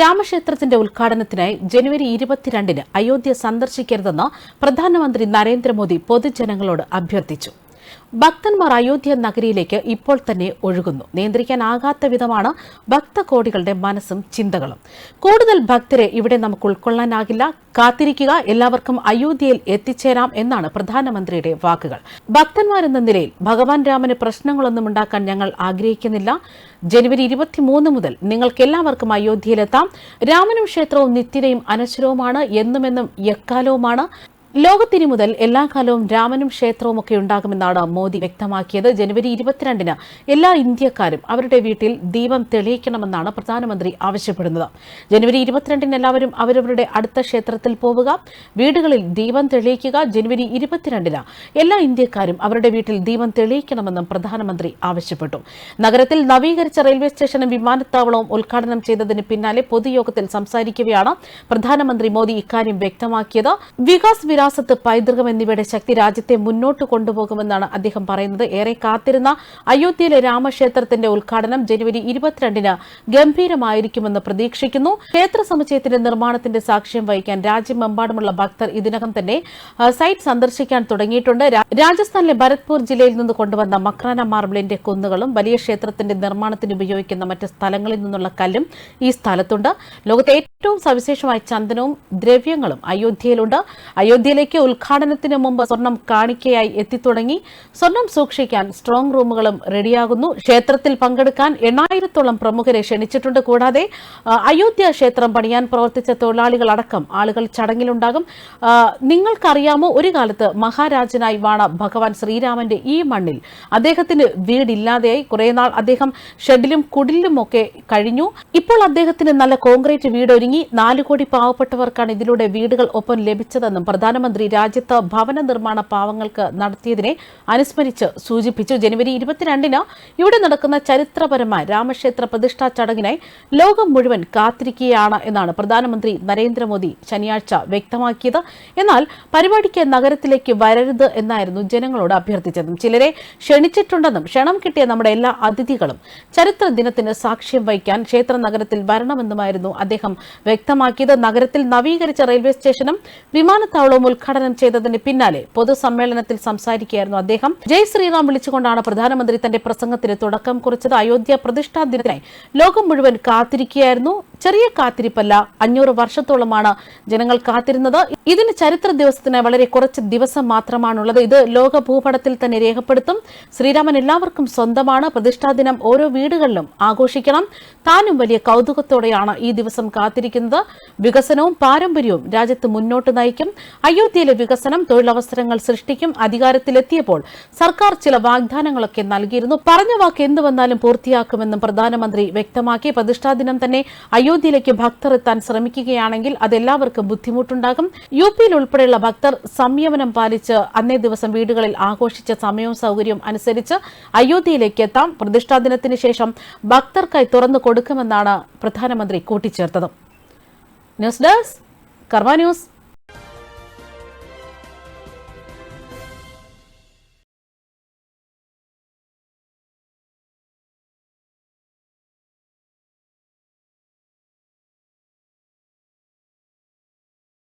രാമക്ഷേത്രത്തിന്റെ ഉദ്ഘാടനത്തിനായി ജനുവരി ഇരുപത്തിരണ്ടിന് അയോധ്യ സന്ദർശിക്കരുതെന്ന് പ്രധാനമന്ത്രി നരേന്ദ്രമോദി പൊതുജനങ്ങളോട് അഭ്യർത്ഥിച്ചു. ഭക്തന്മാർ അയോധ്യ നഗരിയിലേക്ക് ഇപ്പോൾ തന്നെ ഒഴുകുന്നു. നിയന്ത്രിക്കാനാകാത്ത വിധമാണ് ഭക്തകോടികളുടെ മനസ്സും ചിന്തകളും. കൂടുതൽ ഭക്തരെ ഇവിടെ നമുക്ക് ഉൾക്കൊള്ളാനാകില്ല. കാത്തിരിക്കുക. എല്ലാവർക്കും അയോധ്യയിൽ എത്തിച്ചേരാം എന്നാണ് പ്രധാനമന്ത്രിയുടെ വാക്കുകൾ. ഭക്തന്മാരെന്ന നിലയിൽ ഭഗവാൻ രാമന് പ്രശ്നങ്ങളൊന്നും ഉണ്ടാക്കാൻ ഞങ്ങൾ ആഗ്രഹിക്കുന്നില്ല. ജനുവരി ഇരുപത്തിമൂന്ന് മുതൽ നിങ്ങൾക്കെല്ലാവർക്കും അയോധ്യയിലെത്താം. രാമനും ക്ഷേത്രവും നിത്യതയും അനശ്വരവുമാണ്. എന്നുമെന്നും എക്കാലവുമാണ്. ലോകത്തിനി മുതൽ എല്ലാ കാലവും രാമനും ക്ഷേത്രവും ഒക്കെ ഉണ്ടാകുമെന്നാണ് മോദി വ്യക്തമാക്കിയത്. ജനുവരി ഇരുപത്തിരണ്ടിന് എല്ലാ ഇന്ത്യക്കാരും അവരുടെ വീട്ടിൽ ദീപം തെളിയിക്കണമെന്നാണ് പ്രധാനമന്ത്രി ആവശ്യപ്പെടുന്നത്. ജനുവരി ഇരുപത്തിരണ്ടിന് എല്ലാവരും അവരവരുടെ അടുത്ത ക്ഷേത്രത്തിൽ പോവുക വീടുകളിൽ ദീപം തെളിയിക്കുക. ജനുവരി ഇരുപത്തിരണ്ടിന് എല്ലാ ഇന്ത്യക്കാരും അവരുടെ വീട്ടിൽ ദീപം തെളിയിക്കണമെന്നും പ്രധാനമന്ത്രി ആവശ്യപ്പെട്ടു. നഗരത്തിൽ നവീകരിച്ച റെയിൽവേ സ്റ്റേഷനും വിമാനത്താവളവും ഉദ്ഘാടനം ചെയ്തതിന് പിന്നാലെ പൊതുയോഗത്തിൽ സംസാരിക്കവെയാണ് പ്രധാനമന്ത്രി മോദി ഇക്കാര്യം വ്യക്തമാക്കിയത്. വികാസ് വിരാസത്ത് പൈതൃകം എന്നിവയുടെ ശക്തി രാജ്യത്തെ മുന്നോട്ട് കൊണ്ടുപോകുമെന്നാണ് അദ്ദേഹം പറയുന്നത്. ഏറെ കാത്തിരുന്ന അയോധ്യയിലെ രാമക്ഷേത്രത്തിന്റെ ഉദ്ഘാടനം ജനുവരി ഇരുപത്തിരണ്ടിന് ഗംഭീരമായിരിക്കുമെന്ന് പ്രതീക്ഷിക്കുന്നു. ക്ഷേത്ര സമുച്ചയത്തിന്റെ നിർമ്മാണത്തിന്റെ സാക്ഷ്യം വഹിക്കാൻ രാജ്യമെമ്പാടുമുള്ള ഭക്തർ ഇതിനകം തന്നെ സൈറ്റ് സന്ദർശിക്കാൻ തുടങ്ങിയിട്ടുണ്ട്. രാജസ്ഥാനിലെ ഭരത്പൂർ ജില്ലയിൽ നിന്ന് കൊണ്ടുവന്ന മക്രാന മാർബിളിന്റെ കുന്നുകളും വലിയ ക്ഷേത്രത്തിന്റെ നിർമ്മാണത്തിന് ഉപയോഗിക്കുന്ന മറ്റ് സ്ഥലങ്ങളിൽ നിന്നുള്ള കല്ലും ഈ സ്ഥലത്തുണ്ട്. ലോകത്തെ ഏറ്റവും സവിശേഷമായ ചന്ദനവും ദ്രവ്യങ്ങളും അയോധ്യയിലുണ്ട്. അയോധ്യയിലേക്ക് ഉദ്ഘാടനത്തിന് മുമ്പ് സ്വർണം കാണിക്കയായി എത്തിത്തുടങ്ങി. സ്വർണം സൂക്ഷിക്കാൻ സ്ട്രോങ് റൂമുകളും റെഡിയാകുന്നു ക്ഷേത്രത്തിൽ പങ്കെടുക്കാൻ എണ്ണായിരത്തോളം പ്രമുഖരെ ക്ഷണിച്ചിട്ടുണ്ട്. കൂടാതെ അയോധ്യ ക്ഷേത്രം പണിയാൻ പ്രവർത്തിച്ച തൊഴിലാളികളടക്കം ആളുകൾ ചടങ്ങിലുണ്ടാകും. നിങ്ങൾക്കറിയാമോ ഒരു കാലത്ത് മഹാരാജനായി വാണ ഭഗവാൻ ശ്രീരാമന്റെ ഈ മണ്ണിൽ അദ്ദേഹത്തിന് വീടില്ലാതെയായി കുറെ നാൾ അദ്ദേഹം ഷെഡിലും കുടിലും ഒക്കെ കഴിഞ്ഞു. ഇപ്പോൾ അദ്ദേഹത്തിന് നല്ല കോൺക്രീറ്റ് വീടൊരുങ്ങി. നാലു കോടി പാവപ്പെട്ടവർക്കാണ് ഇതിലൂടെ വീടുകൾ ഒപ്പം ലഭിച്ചതെന്നും പ്രധാനമന്ത്രി രാജ്യത്ത് ഭവന നിർമ്മാണ പാവങ്ങൾക്ക് നടത്തിയതിനെ അനുസ്മരിച്ച് സൂചിപ്പിച്ചു. ജനുവരി ഇരുപത്തിരണ്ടിന് ഇവിടെ നടക്കുന്ന ചരിത്രപരമായ രാമക്ഷേത്ര പ്രതിഷ്ഠാ ചടങ്ങിനായി ലോകം മുഴുവൻ കാത്തിരിക്കുകയാണ് എന്നാണ് പ്രധാനമന്ത്രി നരേന്ദ്രമോദി ശനിയാഴ്ച വ്യക്തമാക്കിയത്. എന്നാൽ പരിപാടിക്ക് നഗരത്തിലേക്ക് വരരുത് എന്നായിരുന്നു ജനങ്ങളോട് അഭ്യർത്ഥിച്ചതും. ചിലരെ ക്ഷണിച്ചിട്ടുണ്ടെന്നും ക്ഷണം കിട്ടിയ നമ്മുടെ എല്ലാ അതിഥികളും ചരിത്ര ദിനത്തിന് സാക്ഷ്യം വഹിക്കാൻ ക്ഷേത്ര നഗരത്തിൽ വരണമെന്നുമായിരുന്നു അദ്ദേഹം വ്യക്തമാക്കിയത്. നഗരത്തിൽ നവീകരിച്ച റെയിൽവേ സ്റ്റേഷനും വിമാനത്താവളവും ഉദ്ഘാടനം ചെയ്തതിന് പിന്നാലെ പൊതുസമ്മേളനത്തിൽ സംസാരിക്കുകയായിരുന്നു അദ്ദേഹം. ജയ് ശ്രീറാം വിളിച്ചുകൊണ്ടാണ് പ്രധാനമന്ത്രി തന്റെ പ്രസംഗത്തിന് തുടക്കം കുറിച്ചത്. അയോധ്യ പ്രതിഷ്ഠാ ദിനത്തിനായി ലോകം മുഴുവൻ കാത്തിരിക്കുകയായിരുന്നു. ചെറിയ കാത്തിരിപ്പല്ല. അഞ്ഞൂറ് വർഷത്തോളമാണ് ജനങ്ങൾ കാത്തിരുന്നത്. ഇതിന് ചരിത്ര ദിവസത്തിന് വളരെ കുറച്ച് ദിവസം മാത്രമാണുള്ളത്. ഇത് ലോക ഭൂപടത്തിൽ തന്നെ രേഖപ്പെടുത്തും. ശ്രീരാമൻ എല്ലാവർക്കും സ്വന്തമാണ്. പ്രതിഷ്ഠാ ദിനം ഓരോ വീടുകളിലും ആഘോഷിക്കണം. താനും വലിയ കൗതുകത്തോടെയാണ് ഈ ദിവസം കാത്തിരിക്കുന്നത്. വികസനവും പാരമ്പര്യവും രാജ്യത്ത് മുന്നോട്ട് നയിക്കും. അയോധ്യയിലെ വികസനം തൊഴിലവസരങ്ങൾ സൃഷ്ടിക്കും. അധികാരത്തിലെത്തിയപ്പോൾ സർക്കാർ ചില വാഗ്ദാനങ്ങളൊക്കെ നൽകിയിരുന്നു. പറഞ്ഞ വാക്ക് എന്തുവന്നാലും പൂർത്തിയാക്കുമെന്നും പ്രധാനമന്ത്രി വ്യക്തമാക്കി. പ്രതിഷ്ഠാദിനം തന്നെ അയോധ്യയിലേക്ക് ഭക്തർ എത്താൻ ശ്രമിക്കുകയാണെങ്കിൽ അതെല്ലാവർക്കും ബുദ്ധിമുട്ടുണ്ടാകും. യു പിയിൽ ഉൾപ്പെടെയുള്ള ഭക്തർ സംയമനം പാലിച്ച് അന്നേ ദിവസം വീടുകളിൽ ആഘോഷിച്ച സമയവും സൗകര്യവും അനുസരിച്ച് അയോധ്യയിലേക്ക് എത്താം. പ്രതിഷ്ഠാ ദിനത്തിന് ശേഷം ഭക്തർക്കായി തുറന്നു കൊടുക്കുമെന്നാണ് പ്രധാനമന്ത്രി കൂട്ടിച്ചേർത്തത്. News desk Karma news.